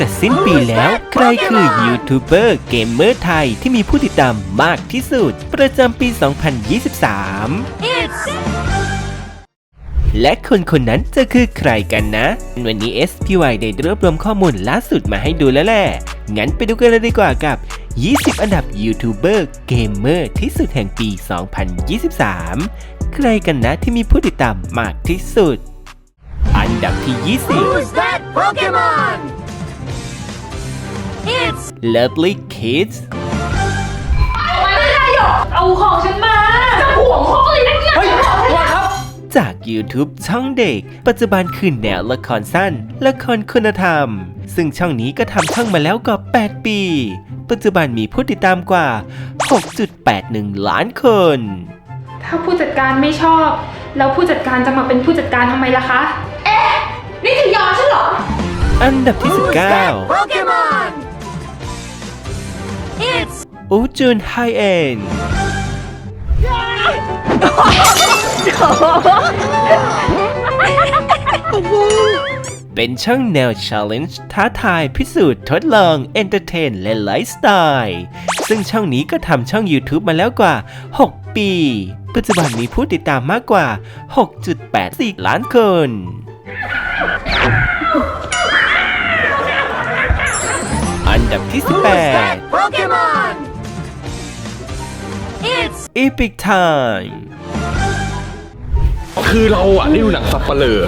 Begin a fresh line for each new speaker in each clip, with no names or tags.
จะสิ้นปีแล้ว ใครคือยูทูบเบอร์เกมเมอร์ไทยที่มีผู้ติดตามมากที่สุด ประจำปี 2023และคนคนนั้นจะคือใครกันนะ วันนี้ SPY ได้รวบรวมข้อมูลล่าสุดมาให้ดูแล้วแหละ งั้นไปดูกันเลยดีกว่ากับ 20 อันดับยูทูบเบอร์เกมเมอร์ที่สุดแห่งปี 2023 ใครกันนะที่มีผู้ติดตามมากที่สุด อันดับที่ 20
Who's that Pokemon? It's
Lovely Kids
เอาของฉันมาจะห่วงของเลยนะเนี่ย
เฮ้ยว่าครับ
จาก YouTube ช่องเด็ก ปัจจุบันคือแนวละครสั้น ละครคุณธรรม ซึ่งช่องนี้ก็ทำช่องมาแล้วกว่า 8 ปี ปัจจุบันมีผู้ติดตามกว่า 6.81 ล้านคน
ถ้าผู้จัดการไม่ชอบ แล้วผู้จัดการจะมาเป็นผู้จัดการทำไมล่ะคะ เอ๊ะ นี่คือยอฉันเหรอ
อันดับที่
Who's that Pokemon? It's
19อูจุนไฮเอ็นเป็นช่องแนว Challenge ท้าทายพิสูจน์ทดลอง Entertain และไลฟ์สไตล์ซึ่งช่องนี้ก็ทำช่อง YouTube มาแล้วกว่า 6 ปี ปัจจุบันมีผู้ติดตามมากกว่า 6.84 ล้านคน อันดับที่ 18 Epic Time
คือเราอะได้ดูหนังสับเปลือ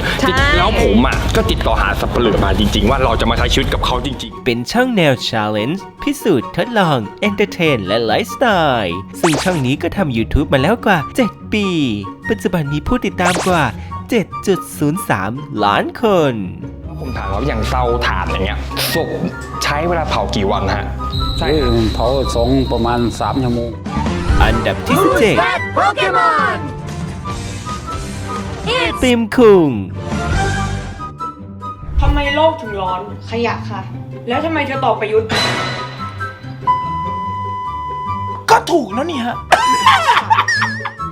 แล้วผมอะก็ติดต่อหาสับเปลือมาจริง ๆ ว่าเราจะมาใช้ชีวิตกับเขาจริง
เป็นช่องแนว Challenge พิสูจน์ทดลอง Entertain และไลฟ์สไตล์ซึ่งช่องนี้ก็ทำ YouTube มาแล้วกว่า 7 ปี ปัจจุบันมีผู้ติดตามกว่า 7.03 ล้านคน
ๆ ผมถามว่าอย่างเตาถ่านอย่างเงี้ยศพใช้เวลาเผากี่วันฮะ ใช่
เอ้ย
ครับ
เผาสองประมาณ3ชั่วโมง
อันดับที่
Who's that Pokemon?
17
It's
ติมคุง
ทำไมโลกถึงร้อน ขยะค่ะ แล้วทำไมเธอตอบประยุทธ์
ก็ถูกแล้วนี่ฮะ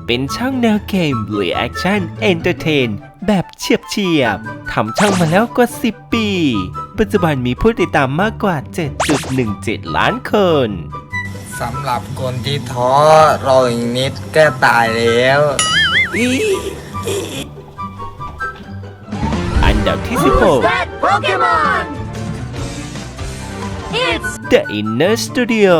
เป็นช่องแนวเกม Reaction Entertain แบบเฉียบเฉียบๆทำช่องมาแล้วกว่า 10 ปี ปัจจุบันมีผู้ติดตามมากกว่า 7.17 ล้านคน
สำหรับคนที่ท้อรออีกนิดก็ตายแล้ว
อันดับที่
Who's that Pokemon? It's
16 The Inner Studio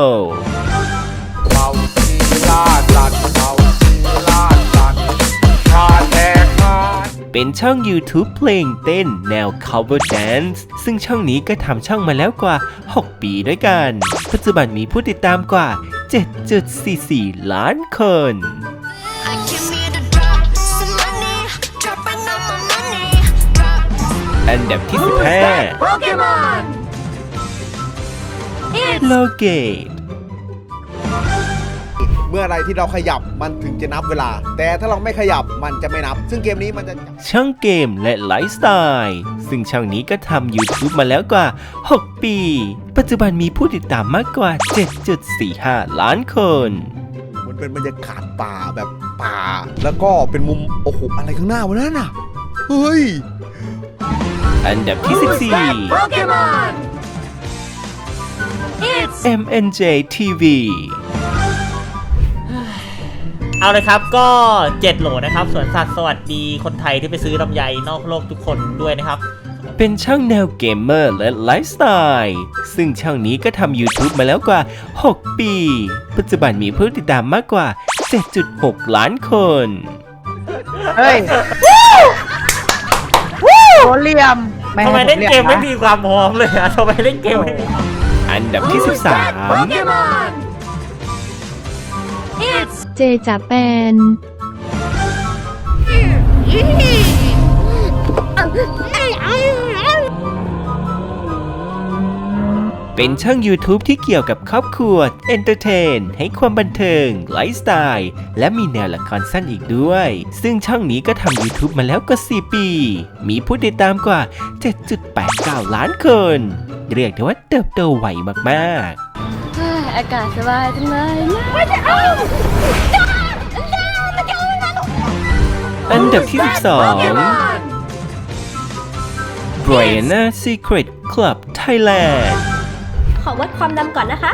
เป็
นช่อง YouTube เพลงเต้นแนว cover dance ซึ่งช่องนี้ก็ทำช่องมาแล้วกว่า 6 ปีด้วยกัน ปัจจุบันมีผู้ติดตามกว่า 7.44 ล้านคน
Give me the drop, some money, dropping on my money. Drop.
อันดับที่
Who's that Pokemon? It's
15โลเกต
เมื่อไรที่เราขยับมันถึงจะนับเวลา แต่ถ้าเราไม่ขยับมันจะไม่นับ ซึ่งเกมนี้มันจะ
ช่องเกมและไลฟ์สไตล์ซึ่งช่องนี้ก็ทำ YouTube มาแล้วกว่า 6 ปี ปัจจุบันมีผู้ติดตามมากกว่า 7.45 ล้านคน
มันเป็นบรรยากาศป่าแบบป่า แล้วก็เป็นมุมโอ้โหอะไรข้างหน้าวะนั่นน่ะเฮ้ย
อันดับที่
Who's that Pokemon? It's
14 MNJ TV
เอาเลยครับก็เจ็ดโหลนะครับสวนสัตว์สวัสดีคนไทยที่ไปซื้อลำไยนอกโลกทุกคนด้วยนะครับ
เป็นช่องแนวเกมเมอร์และไลฟ์สไตล์ซึ่งช่องนี้ก็ทำ YouTube มาแล้วกว่า 6 ปี ปัจจุบันมีผู้ติดตามมากกว่า 7.6 ล้านคน
เฮ้ยโดนเหลี่ยม
ทำไม
ให้
เล่นเกมไม่
ผ
มีความพร้อมเลยอะทำไมเล่นเกมไม่มีความ
อันดับที่
Who's that Pokemon? It's
เจจ่าแปน
เป็นช่อง YouTube ที่เกี่ยวกับครอบครัวเอนเตอร์เทน ให้ความบันเทิง ไลฟ์สไตล์ และมีแนวละครสั้นอีกด้วย ซึ่งช่องนี้ก็ทำ YouTube มาแล้วกว่า 4 ปี มีผู้ติดตามกว่า 7.89 ล้านคน เรียกได้ว่าเติบโตไวมาก ๆ
อากาศสบายจังเลยไม่ใช่เอาจ้าจ้ามาเจะเอาไงลูก
อันดับที่ 12
b
r i a n a Secret Club Thailand
ขอวัดความดำก่อนนะคะ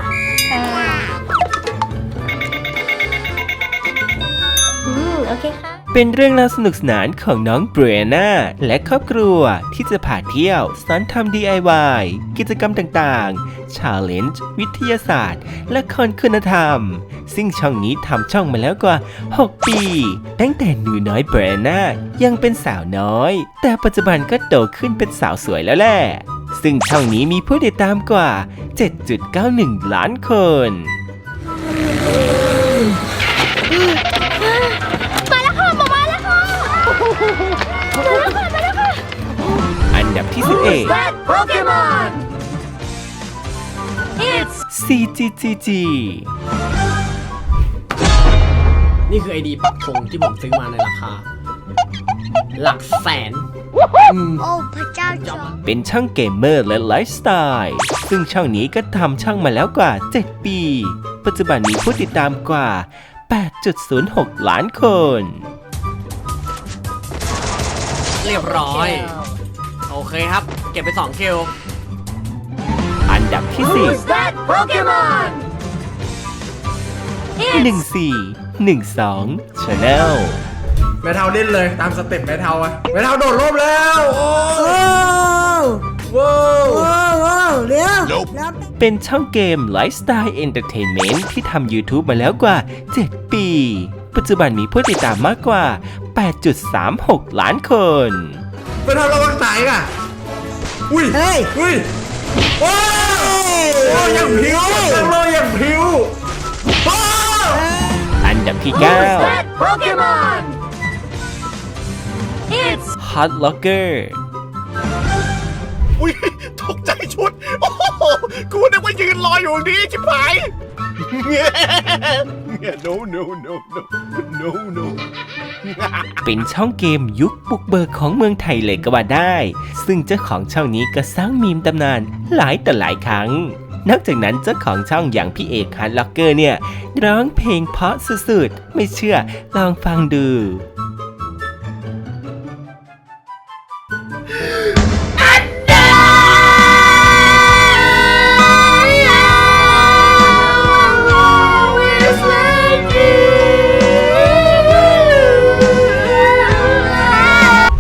โอเคค่ะ
เป็นเรื่องราวสนุกสนานของน้องเบรนาและครอบครัวที่จะพาเที่ยวสอนทำ DIY กิจกรรมต่างๆ Challenge วิทยาศาสตร์ และคอนคุณธรรม ซึ่งช่องนี้ทำช่องมาแล้วกว่า 6 ปี ตั้งแต่หนูน้อยเบรนายังเป็นสาวน้อย แต่ปัจจุบันก็โตขึ้นเป็นสาวสวยแล้วแหละซึ่งช่องนี้มีผู้ติดตามกว่า 7.91 ล้านคน อันดับที่
Who's that Pokemon? It's
11 CGGG
นี่คือไอดีปักธงที่ผมซื้อมาในราคา หลักแสน อืม
โอ้พระเจ้าจอม
เป็นช่องเกมเมอร์และไลฟ์สไตล์ ซึ่งช่องนี้ก็ทำช่องมาแล้วกว่า 7 ปี ปัจจุบันมีผู้ติดตามกว่า 8.06 ล้านคน
เรียบร้อยโอ เคครับ เก็บไป2คิว
อันดับที่
Who's that Pokemon?
4 1412 Channel
แม่เทาเล่นเลยตามสเต็ปแม่เทาอะแม่เทาโดดร่มแล้ว โอ้ว้าว
เป็นช่องเกมไลฟ์สไตล์เอนเตอร์เทนเมนต์ที่ทำ YouTube มาแล้วกว่า 7 ปี ปัจจุบันมีผู้ติดตามมากกว่า 8.36 ล้านคน
แม่เทาระวังสายอะอุ้ยเฮ้ย อุ้ยว้าวโอ้ยอย่างผิวตั้งโลอย่างผิวว้าว
อันดับที่
Who's that Pokemon? It's
9 Hot Locker
อุ้ยตกใจชุด โอ้โหกูนึกว่ายืนรออยู่นี่ชิบหายเงี้ย no no no no no no
เป็นช่องเกมยุคบุกเบิกของเมืองไทยเลยก็ว่าได้ ซึ่งเจ้าของช่องนี้ก็สร้างมีมตำนานหลายต่อหลายครั้ง นอกจากนั้นเจ้าของช่องอย่างพี่เอกฮันล็อกเกอร์เนี่ย ร้องเพลงเพราะสุดๆ ไม่เชื่อลองฟังดู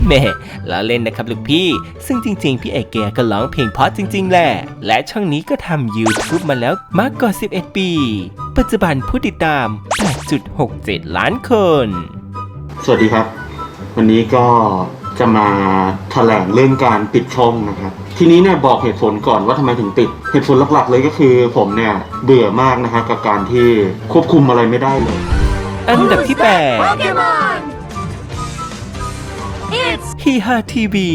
แหม่ล้อเล่นนะครับลูกพี่ ซึ่งจริงๆ พี่เอกเกียก็ร้องเพลงเพราะจริง ๆ แหละ และช่องนี้ก็ทำ YouTube มาแล้วมากกว่า 11 ปี ปัจจุบันผู้ติดตาม 8.67 ล้านคน
สวัสดีครับ วันนี้ก็จะมาแถลงเรื่องการปิดช่องนะครับ ทีนี้เนี่ยบอกเหตุผลก่อนว่าทำไมถึงปิด เหตุผลหลักๆ เลยก็คือผมเนี่ยเบื่อมากนะฮะกับการที่ควบคุมอะไรไม่ได้เลย
อันดับที่
Pokemon. It's
8 ฮีฮาทีวี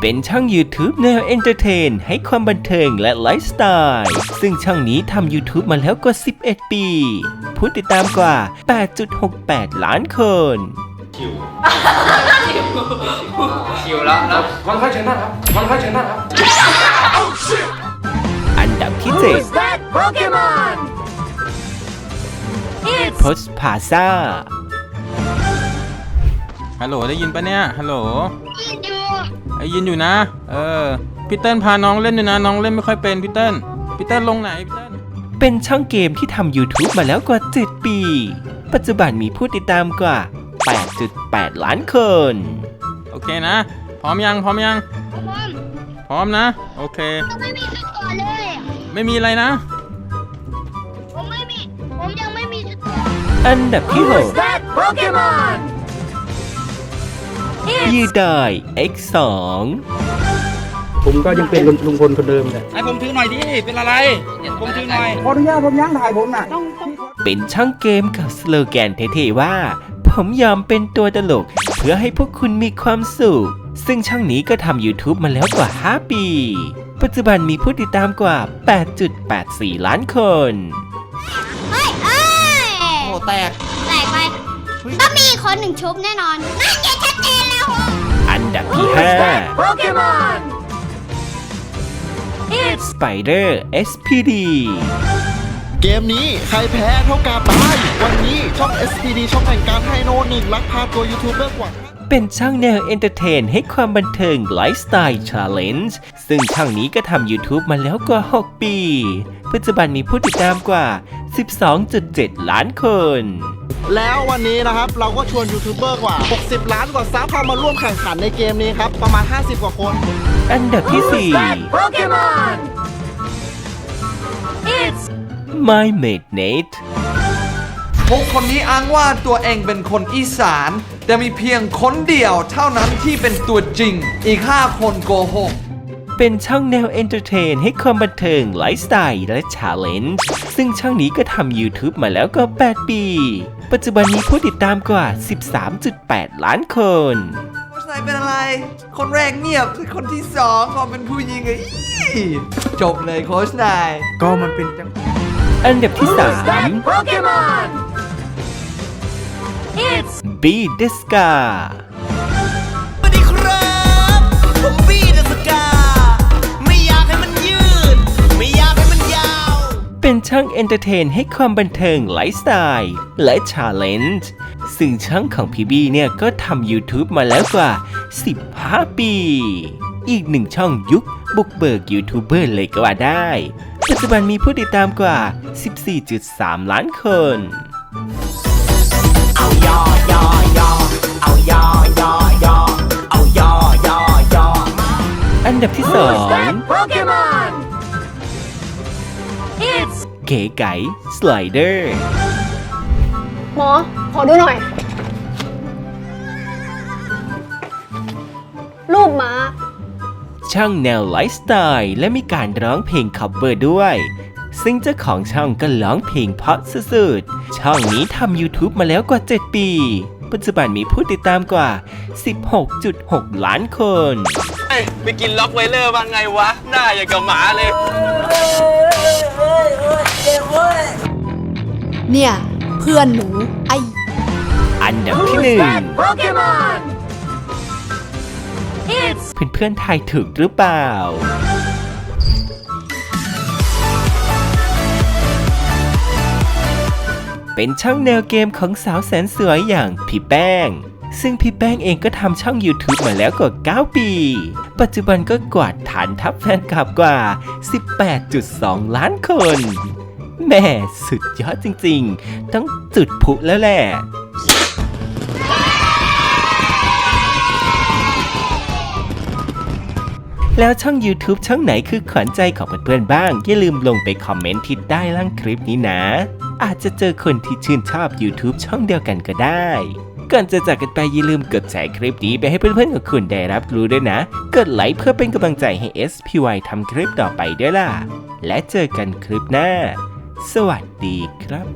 เป็นช่อง YouTube แนวเอนเตอร์เทน ให้ความบันเทิงและไลฟ์สไตล์ ซึ่งช่องนี้ทำ YouTube มาแล้วกว่า 11 ปี ผู้ติดตามกว่า 8.68 ล้านคน
คิวแล้วแล้ววันค่อยเชิญหน้าครับวันค่อยเชิญหน้าครับ
อันดับที่
Who's that Pokemon?
7
It's
โพสพาซา
ฮัลโหลได้ยินปะเนี่ย ฮัลโหลได้ยินอยู่นะ เออพี่เติ้ลพาน้องเล่นด้วยนะ น้องเล่นไม่ค่อยเป็นพี่เติ้ลพี่เติ้ลลงไหนพี่เติ้ล
เป็นช่องเกมที่ทำ YouTube มาแล้วกว่า 7 ปี ปัจจุบันมีผู้ติดตามกว่า 8.8 ล้านคน
โอเคนะ พร้อมยัง พร้อมยัง พร้อมนะ โอเค
ไม่มีสกอร์เลยอะ
ไม่มีอะไรนะ
อร์
อันดับที่
Who's that Pokemon?
6ยีดาย X2
ผมก็ยังเป็นลุงพลคนเดิมแหละ
ให้ผมถือหน่อยดิเป็นอะไร ผมถือหน่อย
ขออนุญาตผมย่างถ่ายผมน่ะ
เป็นช่องเกมกับสโลแกนเท่ๆว่า ผมยอมเป็นตัวตลก เพื่อให้พวกคุณมีความสุข ซึ่งช่องนี้ก็ทำ YouTube มาแล้วกว่า 5 ปี ปัจจุบันมีผู้ติดตามกว่า 8.84 ล้านคน
เฮ้ยเอ้ย
โอ้ แตก
แตกไปต้องมีคนหนึ่งชุบแน่นอนนั่นไงชัดเจนแล้ว
อันดับที่
Who's that Pokemon? It's
5 Spider SPD
เกมนี้ใครแพ้เท่ากับตายวันนี้ช่อง SPD ช่องแห่งการให้โนหนึ่งลักพาตัวยูทูบเบอร์กว่า
เป็นช่องแนวเอนเตอร์เทนให้ความบันเทิงไลฟ์สไตล์ช l เลนจ์ซึ่งช่องนี้ก็ทำ YouTube มาแล้วกว่า 6 ปี ปัจจุบันมีผู้ติดตามกว่า 12.7 ล้านคน
แล้ววันนี้นะครับเราก็ชวนยูทูบเบอร์กว่า 60 ล้านกว่าซับเข้ามาร่วมแข่งขันในเกมนี้ครับ ประมาณ 50 กว่าคน
อันดับที่
Pokemon! It's
4 My Mate Nate
พวกคนนี้อ้างว่าตัวเองเป็นคนอีสาน แต่มีเพียงคนเดียวเท่านั้นที่เป็นตัวจริง อีก 5 คนโกหก
เป็นช่องแนวเอนเตอร์เทนให้ความบันเทิงไลฟ์สไตล์และช l เลนจ์ซึ่งช่องนี้ก็ทำ YouTube มาแล้วก็ 8 ปี ปัจจุบันมีผู้ติดตามกว่า 13.8 ล้านคน
โค้ชนายเป็นอะไร คนแรกเงียบ คนที่สองพอเป็นผู้หญิงอะอี้จบเลยโค้ชนาย
ก็มันเป็นจัง
อันดับที่
Pokemon! It's
3 B d e s c a
เป็
นช่องเอนเตอร์เทนให้ความบันเทิงไลฟ์สไตล์และช l เลนจ์ซึ่งช่องของพี่บีเนี่ยก็ทำ YouTube มาแล้วกว่า 15 ปี อีกหนึ่งช่องยุคบุกเบิกยูทูบเบอร์เลยก็ว่าได้ ปัจจุบันมีผู้ติดตามกว่า 14.3 ล้านคน
เอายอยอยอเอายอยอยอเอายอยอยอ
อันดับที่
Pokemon! It's
2 เก๋ไก่สไลเดอร์
หมอ ขอดูหน่อย รูปม้า
ช่องแนวไลฟ์สไตล์และมีการร้องเพลงคัฟเวอร์ด้วย ซึ่งเจ้าของช่องก็ร้องเพลงเพราะสุดๆ ช่องนี้ทำ YouTube มาแล้วกว่า 7 ปี ปัจจุบันมีผู้ติดตามกว่า 16.6 ล้านคน
ไปกินล็อกไวเลอร์มางไงวะ หน้าอย่างกับหมาเลย
เนี่ย เพื่อนหนูไอ
อันดับที่หนึ่ง
Pokemon! It's
เพื่อนๆทายถูกหรือเปล่า เป็นช่องแนวเกมของสาวแสนสวยอย่างพี่แป้ง ซึ่งพี่แป้งเองก็ทำช่อง YouTube มาแล้วกว่า 9 ปี ปัจจุบันก็กวาดฐานทัพแฟนคลับกว่า 18.2 ล้านคน แม่สุดยอดจริงๆ ต้องจุดพลุแล้วแหละแล้วช่อง YouTube ช่องไหนคือขวัญใจของเพื่อนๆบ้าง อย่าลืมลงไปคอมเมนต์ที่ใต้ล่างคลิปนี้นะ อาจจะเจอคนที่ชื่นชอบ YouTube ช่องเดียวกันก็ได้ ก่อนจะจากกันไปอย่าลืมกดแชร์คลิปนี้ไปให้เพื่อนๆของคุณได้รับรู้ด้วยนะ กดไลค์เพื่อเป็นกำลังใจให้ SPY ทำคลิปต่อไปด้วยล่ะ และเจอกันคลิปหน้า สวัสดีครับ